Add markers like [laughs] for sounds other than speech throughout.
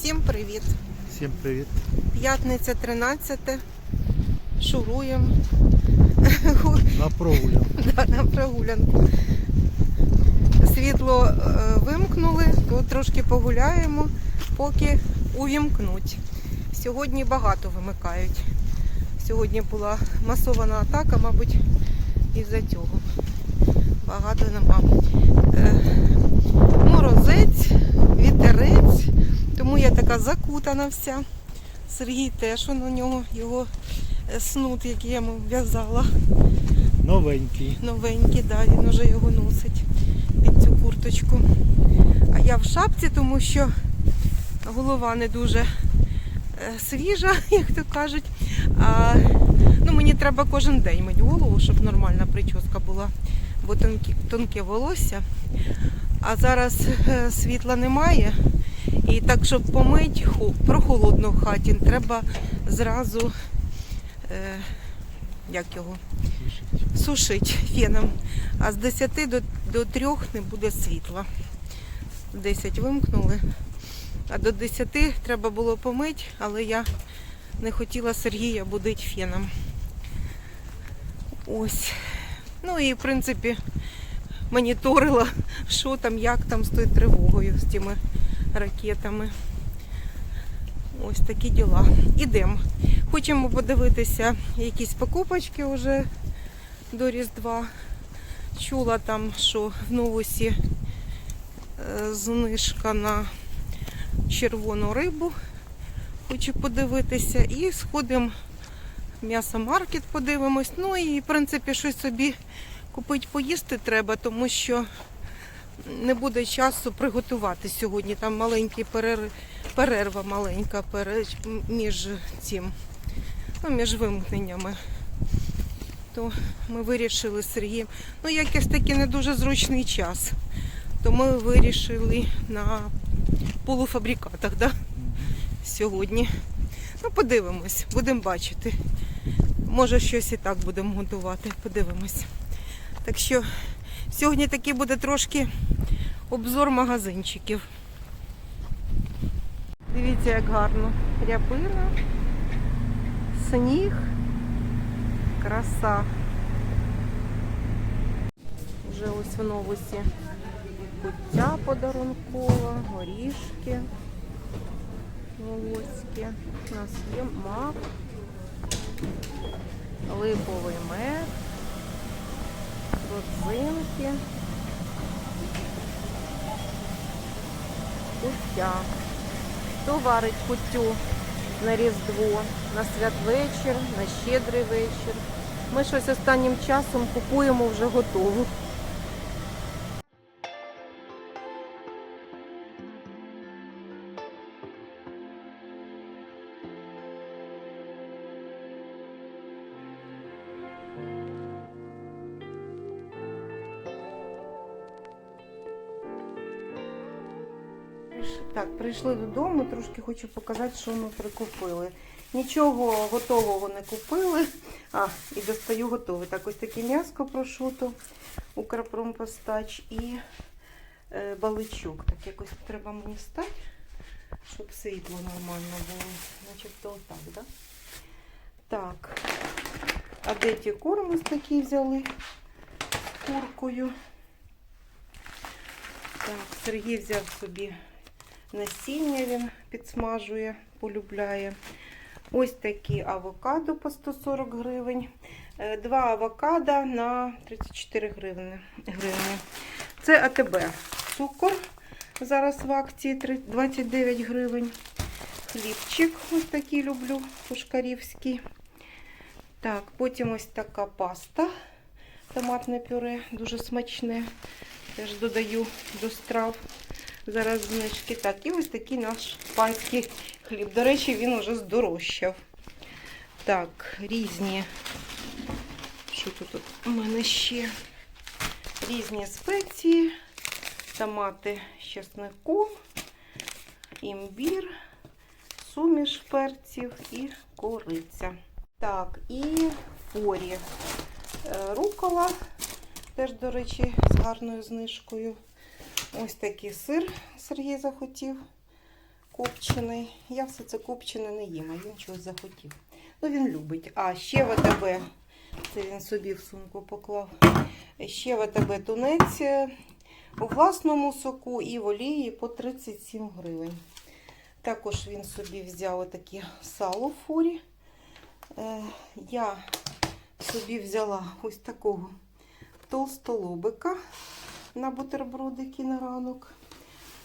Всім привіт! Всім привіт. П'ятниця 13. Шуруємо [laughs] На прогулянку. [laughs] да, на прогулянку. Світло е, вимкнули, то трошки погуляємо, поки увімкнуть. Сьогодні багато вимикають. Сьогодні була масована атака, мабуть, із-за цього. Багато нема. Е, Морозець, вітерець, тому я така закутана вся. Сергій теж он у нього його е, снуд, який я йому в'язала. Новенький. Новенький, да, він вже його носить під цю курточку. А я в шапці, тому що голова не дуже е, свіжа, [laughs] як то кажуть. А, ну, мені треба кожен день мити голову, щоб нормальна прическа була, бо тонкі, тонке волосся. А зараз е, світла немає. І так, щоб помити прохолодно в хаті, треба зразу, е, як його, сушить феном. А з 10 до, до 3 не буде світла. В 10 вимкнули. А до 10 треба було помити, але я не хотіла Сергія будити феном. Ось. Ну і в принципі моніторила, що там, як там з тою тривогою, з тими ракетами. Ось такі діла. Ідемо. Хочемо подивитися якісь покупочки вже до Різдва. Чула там, що в новосі е, знижка на червону рибу. Хочу подивитися. І сходимо в м'ясомаркет, подивимось. Ну і в принципі щось собі купити поїсти треба, тому що не буде часу приготувати сьогодні. Там маленький перерв... перерва маленька пере- між цим, ну, між вимкненнями то ми вирішили з Сергієм. Ну, якийсь такий не дуже зручний час. То ми вирішили на полуфабрикатах да? сьогодні. Ну, подивимось, будемо бачити. Може, щось і так будемо готувати. Подивимось. Так що сьогодні такий буде трошки обзор магазинчиків. Дивіться, як гарно. Рябина, сніг. Краса. Вже ось в новосі куття подарункова, горішки волоські. У нас є мак, липовий мед, родзинки, куття. Хто варить куттю на Різдво, на святвечір, на щедрий вечір? Ми щось останнім часом купуємо вже готову. Так, прийшли додому, трошки хочу показати, що ми прикупили. Нічого готового не купили. А, і достаю готове. Так, ось таке м'яско прошуто, Укрпромпостач і е, баличок. Так якось треба мені стати, щоб світло нормально було. Начебто отак, да? Так. А де ті корм такі взяли з куркою. Так, Сергій взяв собі насіння, він підсмажує, полюбляє. Ось такі авокадо по 140 гривень. Е, Два авокадо на 34 гривні. Це АТБ. Цукор зараз в акції 29 гривень. Хлібчик ось такий люблю, пушкарівський. Так, потім ось така паста. Томатне пюре, дуже смачне. Теж додаю до страв. Зараз знижки. Так, і ось такий наш панський хліб. До речі, він уже здорожчав. Так, різні. Що тут у мене ще? Різні спеції, томати з чесником, імбір, суміш перців і кориця. Так, і форі. Е, Рукола, теж, до речі, з гарною знижкою. Ось такий сир Сергій захотів копчений. Я все це копчене не їм, а він чогось захотів. Ну, він любить. А ще ВТБ, це він собі в сумку поклав. Ще ВТБ тунець е, у власному соку і в олії по 37 гривень. Також він собі взяв отаке сало в фурі. Е, Я собі взяла ось такого толстолобика на бутербродики на ранок.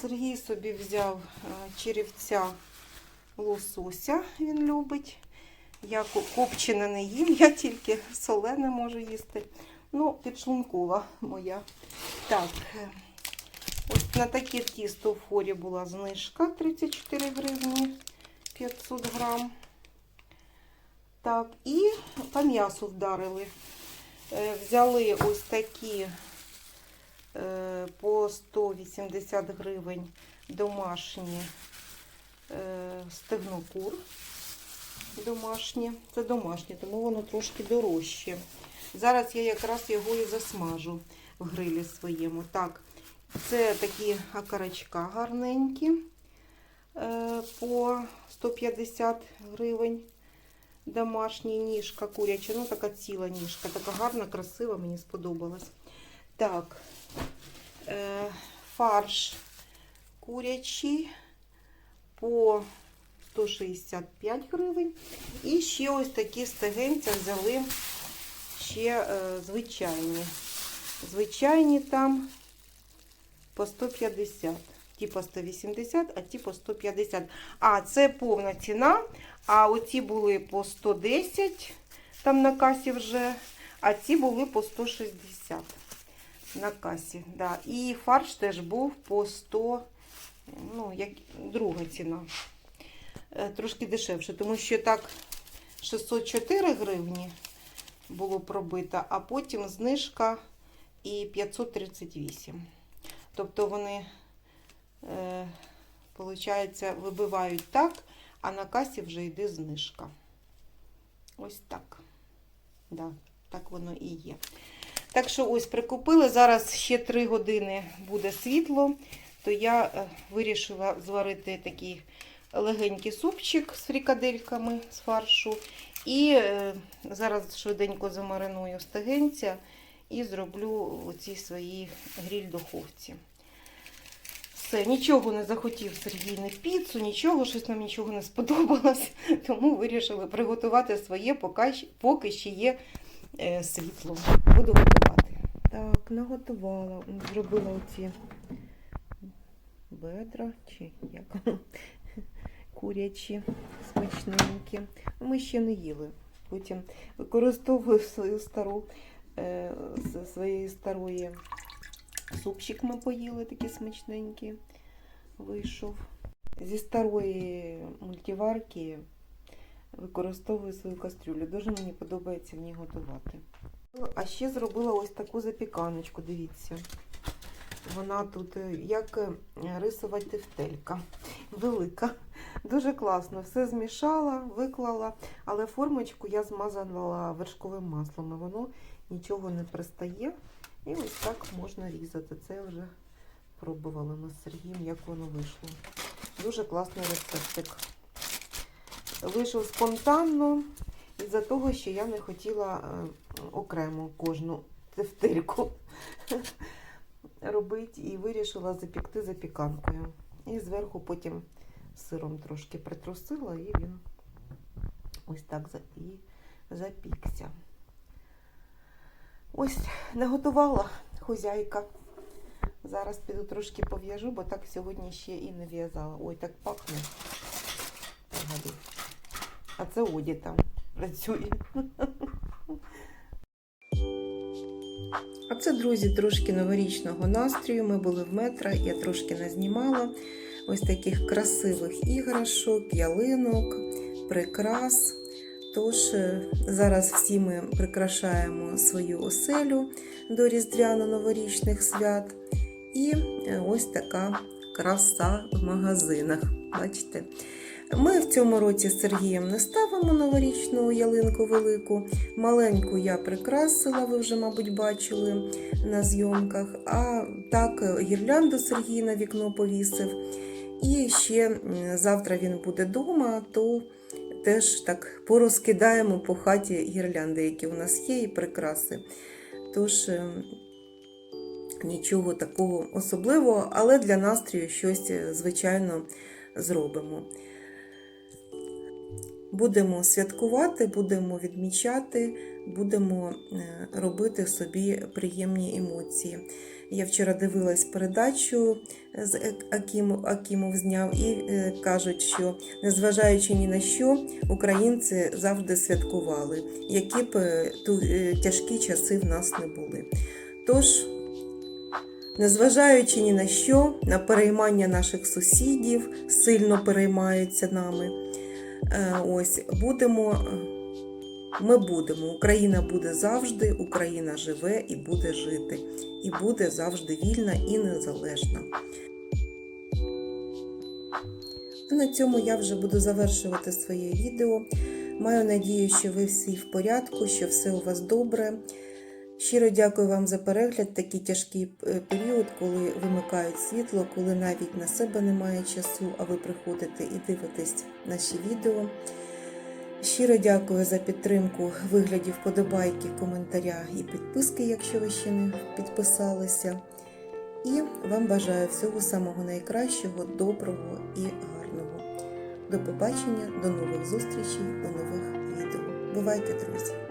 Сергій собі взяв е, черівця лосося, він любить. Я копчене не їм, я тільки солене можу їсти. Ну, підшлункова моя. Так, е, ось на таке тісто в форі була знижка 34 гривні 500 грам. Так, і по м'ясу вдарили. Е, Взяли ось такі по 180 гривень домашні е, стегнокур. Домашнє. Це домашнє, тому воно трошки дорожче. Зараз я якраз його і засмажу в грилі своєму. Так, це такі окорочка гарненькі е, по 150 гривень. Домашня ніжка куряча, ну така ціла ніжка, така гарна, красива, мені сподобалась. Так, е, фарш курячий по 165 гривень. І ще ось такі стегенця взяли ще е, звичайні. Звичайні там по 150. Ті по 180, а ті по 150. А, це повна ціна. А оці були по 110 там на касі вже, а ці були по 160 на касі. Да. І фарш теж був по 100, ну, як друга ціна. Е, Трошки дешевше, тому що так 604 гривні було пробито, а потім знижка і 538. Тобто вони, е, виходить, вибивають так, а на касі вже йде знижка. Ось так. Да, так воно і є. Так що ось прикупили. Зараз ще 3 години буде світло, то я е, вирішила зварити такий легенький супчик з фрікадельками з фаршу. І е, зараз швиденько замариную стегенця і зроблю оці свої гріль-духовці. Все, нічого не захотів Сергій не піцу, нічого, щось нам нічого не сподобалось. [laughs] Тому вирішили приготувати своє, поки, ще є світло. Буду готувати. Так, наготувала. Зробила оці бедра, чи як курячі, смачненькі. Ми ще не їли. Потім використовую свою стару, е, з своєї старої супчик ми поїли, такі смачненькі. Вийшов. Зі старої мультиварки використовую свою кастрюлю. Дуже мені подобається в ній готувати. А ще зробила ось таку запіканочку, дивіться. Вона тут е, як е, рисова тефтелька. Велика. Дуже класно. Все змішала, виклала, але формочку я змазала вершковим маслом. І воно нічого не пристає. І ось так можна різати. Це вже пробували ми з Сергієм, як воно вийшло. Дуже класний рецептик. Вийшов спонтанно із-за того, що я не хотіла е, окремо кожну тефтельку робити і вирішила запікти запіканкою. І зверху потім сиром трошки притрусила, і він ось так і запікся. Ось наготувала хозяйка. Зараз піду трошки пов'яжу, бо так сьогодні ще і не в'язала. Ой, так пахне. Гаду. А це Оді там працює. А це, друзі, трошки новорічного настрою. Ми були в метро, я трошки назнімала ось таких красивих іграшок, ялинок, прикрас. Тож е, зараз всі ми прикрашаємо свою оселю до різдвяно-новорічних свят. І е, ось така краса в магазинах. Бачите? Ми в цьому році з Сергієм не ставимо новорічну ялинку велику. Маленьку я прикрасила, ви вже, мабуть, бачили на зйомках. А так, гірлянду Сергій на вікно повісив. І ще завтра він буде вдома, то теж так порозкидаємо по хаті гірлянди, які у нас є, і прикраси. Тож е, нічого такого особливого, але для настрою щось, е, звичайно, зробимо. Будемо святкувати, будемо відмічати, будемо е, робити собі приємні емоції. Я вчора дивилась передачу з Акімов, Акімов зняв і е, кажуть, що незважаючи ні на що, українці завжди святкували, які б е, е, тяжкі часи в нас не були. Тож, незважаючи ні на що, на переймання наших сусідів сильно переймаються нами. Е, Ось будемо. е, Ми будемо. Україна буде завжди, Україна живе і буде жити, і буде завжди вільна і незалежна. На цьому я вже буду завершувати своє відео. Маю надію, що ви всі в порядку, що все у вас добре. Щиро дякую вам за перегляд. Такий тяжкий е, період, коли вимикають світло, коли навіть на себе немає часу, а ви приходите і дивитесь наші відео. Щиро дякую за підтримку вигляді вподобайки, коментаря і підписки, якщо ви ще не підписалися. І вам бажаю всього самого найкращого, доброго і гарного. До побачення, до нових зустрічей, до нових відео. Бувайте, друзі!